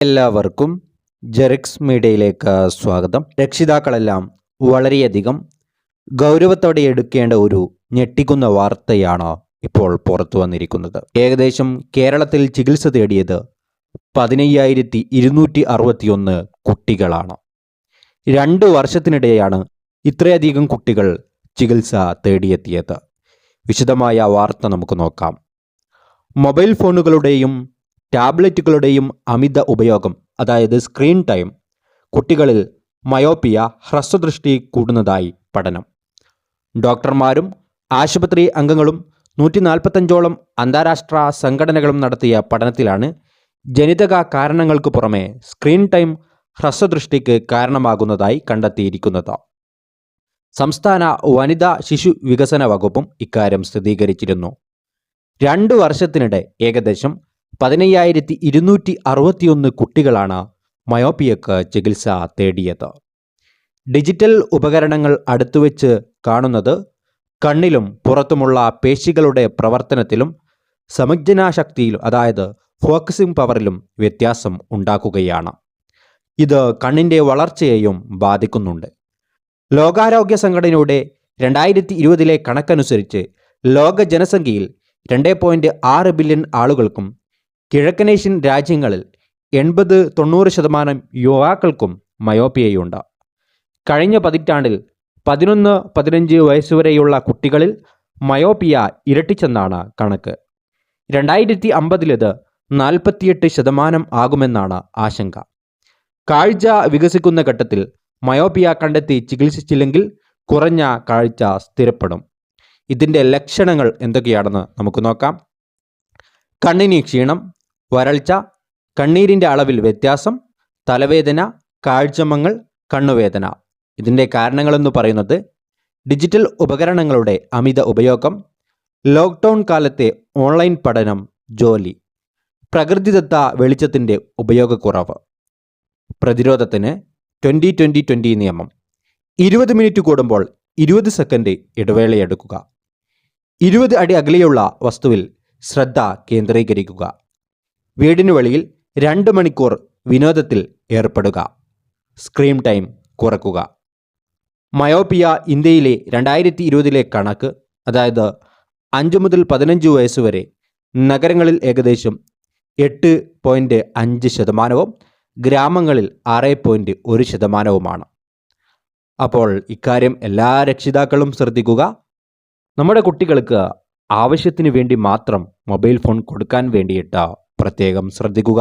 എല്ലാവർക്കും ജെറിക്സ് മീഡിയയിലേക്ക് സ്വാഗതം. രക്ഷിതാക്കളെല്ലാം വളരെയധികം ഗൗരവത്തോടെ എടുക്കേണ്ട ഒരു ഞെട്ടിക്കുന്ന വാർത്തയാണ് ഇപ്പോൾ പുറത്തു വന്നിരിക്കുന്നത്. ഏകദേശം കേരളത്തിൽ ചികിത്സ തേടിയത് പതിനയ്യായിരത്തി ഇരുന്നൂറ്റി അറുപത്തിയൊന്ന് കുട്ടികളാണ്. രണ്ട് വർഷത്തിനിടെയാണ് ഇത്രയധികം കുട്ടികൾ ചികിത്സ തേടിയെത്തിയത്. വിശദമായ വാർത്ത നമുക്ക് നോക്കാം. മൊബൈൽ ഫോണുകളുടെയും ടാബ്ലറ്റുകളുടെയും അമിത ഉപയോഗം അതായത് സ്ക്രീൻ ടൈം കുട്ടികളിൽ മയോപ്പിയ ഹ്രസ്വദൃഷ്ടി കൂടുന്നതായി പഠനം. ഡോക്ടർമാരും ആശുപത്രി അംഗങ്ങളും നൂറ്റി നാൽപ്പത്തഞ്ചോളം അന്താരാഷ്ട്ര സംഘടനകളും നടത്തിയ പഠനത്തിലാണ് ജനിതക കാരണങ്ങൾക്ക് പുറമെ സ്ക്രീൻ ടൈം ഹ്രസ്വദൃഷ്ടിക്ക് കാരണമാകുന്നതായി കണ്ടെത്തിയിരിക്കുന്നത്. സംസ്ഥാന വനിതാ ശിശു വികസന വകുപ്പും ഇക്കാര്യം സ്ഥിരീകരിച്ചിരുന്നു. രണ്ടു വർഷത്തിനിടെ ഏകദേശം പതിനയ്യായിരത്തി ഇരുന്നൂറ്റി അറുപത്തിയൊന്ന് കുട്ടികളാണ് മയോപ്പിയക്ക് ചികിത്സ തേടിയത്. ഡിജിറ്റൽ ഉപകരണങ്ങൾ അടുത്തുവെച്ച് കാണുന്നത് കണ്ണിലും പുറത്തുമുള്ള പേശികളുടെ പ്രവർത്തനത്തിലും സമജ്ഞനാശക്തിയിലും അതായത് ഫോക്കസിംഗ് പവറിലും വ്യത്യാസം ഉണ്ടാക്കുകയാണ്. ഇത് കണ്ണിന്റെ വളർച്ചയെയും ബാധിക്കുന്നുണ്ട്. ലോകാരോഗ്യ സംഘടനയുടെ രണ്ടായിരത്തി ഇരുപതിലെ കണക്കനുസരിച്ച് ലോക ജനസംഖ്യയിൽ രണ്ട് പോയിന്റ് ആറ് ബില്യൺ ആളുകൾക്കും കിഴക്കനേഷ്യൻ രാജ്യങ്ങളിൽ എൺപത് തൊണ്ണൂറ് ശതമാനം യുവാക്കൾക്കും മയോപ്പിയയുണ്ട് കഴിഞ്ഞ പതിറ്റാണ്ടിൽ പതിനൊന്ന് പതിനഞ്ച് വയസ്സുവരെയുള്ള കുട്ടികളിൽ മയോപ്പിയ ഇരട്ടിച്ചെന്നാണ് കണക്ക്. രണ്ടായിരത്തി അമ്പതിലിത് നാൽപ്പത്തിയെട്ട് ശതമാനം ആകുമെന്നാണ് ആശങ്ക. കാഴ്ച വികസിക്കുന്ന ഘട്ടത്തിൽ മയോപ്പിയ കണ്ടെത്തി ചികിത്സിച്ചില്ലെങ്കിൽ കുറഞ്ഞ കാഴ്ച സ്ഥിരപ്പെടും. ഇതിന്റെ ലക്ഷണങ്ങൾ എന്തൊക്കെയാണെന്ന് നമുക്ക് നോക്കാം. കണ്ണിന് ക്ഷീണം വരൾച്ച കണ്ണീരിന്റെ അളവിൽ വ്യത്യാസം തലവേദന കാഴ്ചമങ്ങൾ കണ്ണുവേദന. ഇതിന്റെ കാരണങ്ങളെന്ന് പറയുന്നത് ഡിജിറ്റൽ ഉപകരണങ്ങളുടെ അമിത ഉപയോഗം ലോക്ക്ഡൗൺ കാലത്തെ ഓൺലൈൻ പഠനം ജോലി പ്രകൃതിദത്ത വെളിച്ചത്തിന്റെ ഉപയോഗക്കുറവ്. പ്രതിരോധത്തിന് ട്വന്റി ട്വന്റി ട്വന്റി നിയമം. ഇരുപത് മിനിറ്റ് കൂടുമ്പോൾ ഇരുപത് സെക്കൻഡ് ഇടവേളയെടുക്കുക. ഇരുപത് അടി അകലെയുള്ള വസ്തുവിൽ ശ്രദ്ധ കേന്ദ്രീകരിക്കുക. വീടിനു വെളിയിൽ രണ്ട് മണിക്കൂർ വിനോദത്തിൽ ഏർപ്പെടുക. സ്ക്രീൻ ടൈം കുറക്കുക. മയോപ്പിയ ഇന്ത്യയിലെ രണ്ടായിരത്തി ഇരുപതിലെ കണക്ക് അതായത് അഞ്ച് മുതൽ പതിനഞ്ച് വയസ്സ് വരെ നഗരങ്ങളിൽ ഏകദേശം എട്ട് പോയിന്റ് അഞ്ച് ശതമാനവും ഗ്രാമങ്ങളിൽ ആറ് പോയിന്റ് ഒരു ശതമാനവുമാണ്. അപ്പോൾ ഇക്കാര്യം എല്ലാ രക്ഷിതാക്കളും ശ്രദ്ധിക്കുക. നമ്മുടെ കുട്ടികൾക്ക് ആവശ്യത്തിന് വേണ്ടി മാത്രം മൊബൈൽ ഫോൺ കൊടുക്കാൻ വേണ്ടിയിട്ട് പ്രത്യേകം ശ്രദ്ധിക്കുക.